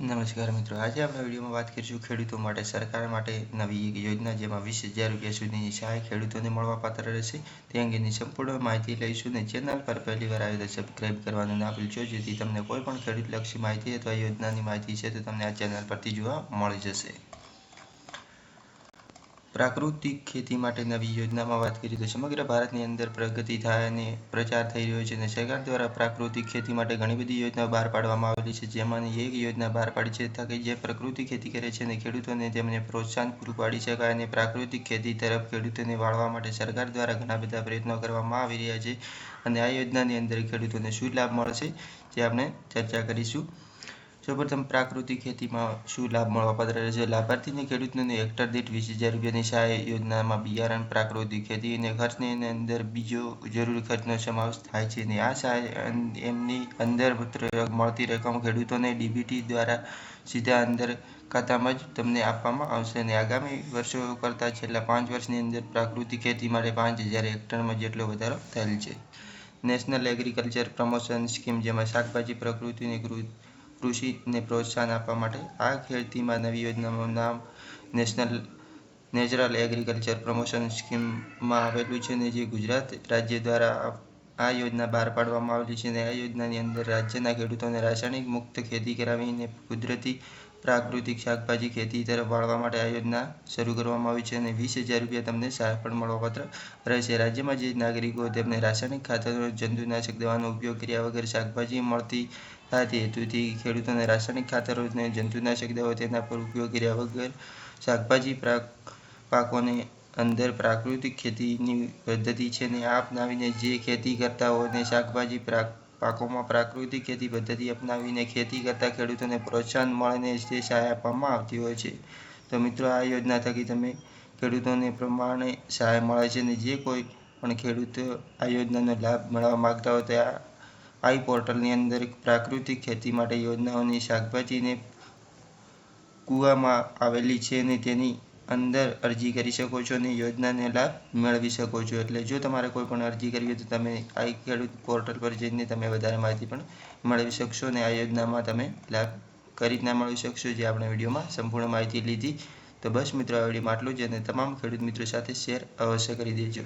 નમસ્કાર મિત્રો. આજે આપણે વિડીયોમાં વાત કરીશું ખેડૂતો માટે, સરકાર માટે નવી એક યોજના જેમાં વીસ હજાર રૂપિયા સુધીની સહાય ખેડૂતોને મળવાપાત્ર રહેશે. તે અંગેની સંપૂર્ણ માહિતી લઈશું ને ચેનલ પર પહેલી વાર આવે તો સબસ્ક્રાઈબ કરવાનું ના ભૂલશો. જેથી તમને કોઈ પણ ખેડૂતલક્ષી માહિતી અથવા યોજનાની માહિતી છે તો તમને આ ચેનલ પરથી જોવા મળી જશે. પ્રાકૃતિક ખેતી માટે નવી યોજનામાં વાત કરીએ તો સમગ્ર ભારતની અંદર પ્રગતિ થાય અને પ્રચાર થઈ રહ્યો છે અને સરકાર દ્વારા પ્રાકૃતિક ખેતી માટે ઘણી બધી યોજનાઓ બહાર પાડવામાં આવેલી છે. જેમાંની એક યોજના બહાર પાડી છે તાકે જે પ્રકૃતિ ખેતી કરે છે અને ખેડૂતોને તેમને પ્રોત્સાહન પૂરું પાડી શકાય અને પ્રાકૃતિક ખેતી તરફ ખેડૂતોને વાળવા માટે સરકાર દ્વારા ઘણા બધા પ્રયત્નો કરવામાં આવી રહ્યા છે. અને આ યોજનાની અંદર ખેડૂતોને શું લાભ મળશે જે આપણે ચર્ચા કરીશું. સૌપ્રથમ પ્રાકૃતિક ખેતીમાં શું લાભ મળવાપાત્ર રહેશે લાભાર્થીને ખેડૂતોને હેક્ટર દીઠ વીસ હજાર રૂપિયાની સહાય યોજનામાં બિયારણ, પ્રાકૃતિક ખેતી અને ખર્ચની અંદર બીજો જરૂરી ખર્ચનો સમાવેશ થાય છે અને આ સહાય એમની અંદર મળતી રકમ ખેડૂતોને ડીબીટી દ્વારા સીધા અંદર ખાતામાં જ તમને આપવામાં આવશે અને આગામી વર્ષો કરતાં છેલ્લા પાંચ વર્ષની અંદર પ્રાકૃતિક ખેતી માટે પાંચ હજાર હેક્ટરમાં જેટલો વધારો થયેલ છે. નેશનલ એગ્રીકલ્ચર પ્રમોશન સ્કીમ જેમાં શાકભાજી, પ્રકૃતિની કૃષિને પ્રોત્સાહન આપવા માટે આ ખેતીમાં નવી યોજનાનું નામ નેશનલ, નેચરલ એગ્રીકલ્ચર પ્રમોશન સ્કીમમાં આવેલું છે ને જે ગુજરાત રાજ્ય દ્વારા આ યોજના બહાર પાડવામાં આવેલી છે અને આ યોજનાની અંદર રાજ્યના ખેડૂતોને રાસાયણિક મુક્ત ખેતી કરાવીને કુદરતી પ્રાકૃતિક શાકભાજી ખેતી તરફ વાળવા માટે આ યોજના શરૂ કરવામાં આવી છે અને વીસ હજાર રૂપિયા તમને સહાય પણ મળવાપાત્ર રહેશે. રાજ્યમાં જે નાગરિકો તેમને રાસાયણિક ખાતરો, જંતુનાશક દવાનો ઉપયોગ કર્યા વગર શાકભાજી મળતી હતી હેતુથી ખેડૂતોને રાસાયણિક ખાતરો અને જંતુનાશક દવાઓ તેના પર ઉપયોગ કર્યા વગર શાકભાજી પાકોને અંદર પ્રાકૃતિક ખેતીની પદ્ધતિ છે ને આ અપનાવીને જે ખેતી કરતા હોય ને શાકભાજી પાકોમાં પ્રાકૃતિક ખેતી પદ્ધતિ અપનાવીને ખેતી કરતા ખેડૂતોને પ્રોત્સાહન મળે તે સહાય આપવામાં આવતી હોય છે. તો મિત્રો, આ યોજના થકી તમે ખેડૂતોને પ્રમાણે સહાય મળે છે ને જે કોઈ પણ ખેડૂત આ યોજનાનો લાભ મેળવવા માગતા હોય તો આઈ પોર્ટલની અંદર પ્રાકૃતિક ખેતી માટે યોજનાઓની શાકભાજીને કૂવામાં આવેલી છે અને તેની અંદર અરજી કરી શકો છો અને યોજનાને લાભ મેળવી શકો છો. એટલે જો તમારે કોઈ પણ અરજી કરવી હોય તો તમે આ ખેડૂત પોર્ટલ પર જઈને તમે વધારે માહિતી પણ મેળવી શકશો અને આ યોજનામાં તમે લાભ કઈ રીતના મેળવી શકશો જે આપણે વિડીયોમાં સંપૂર્ણ માહિતી લીધી. તો બસ મિત્રો, આ વિડીયોમાં આટલું જ અને તમામ ખેડૂત મિત્રો સાથે શેર અવશ્ય કરી દેજો.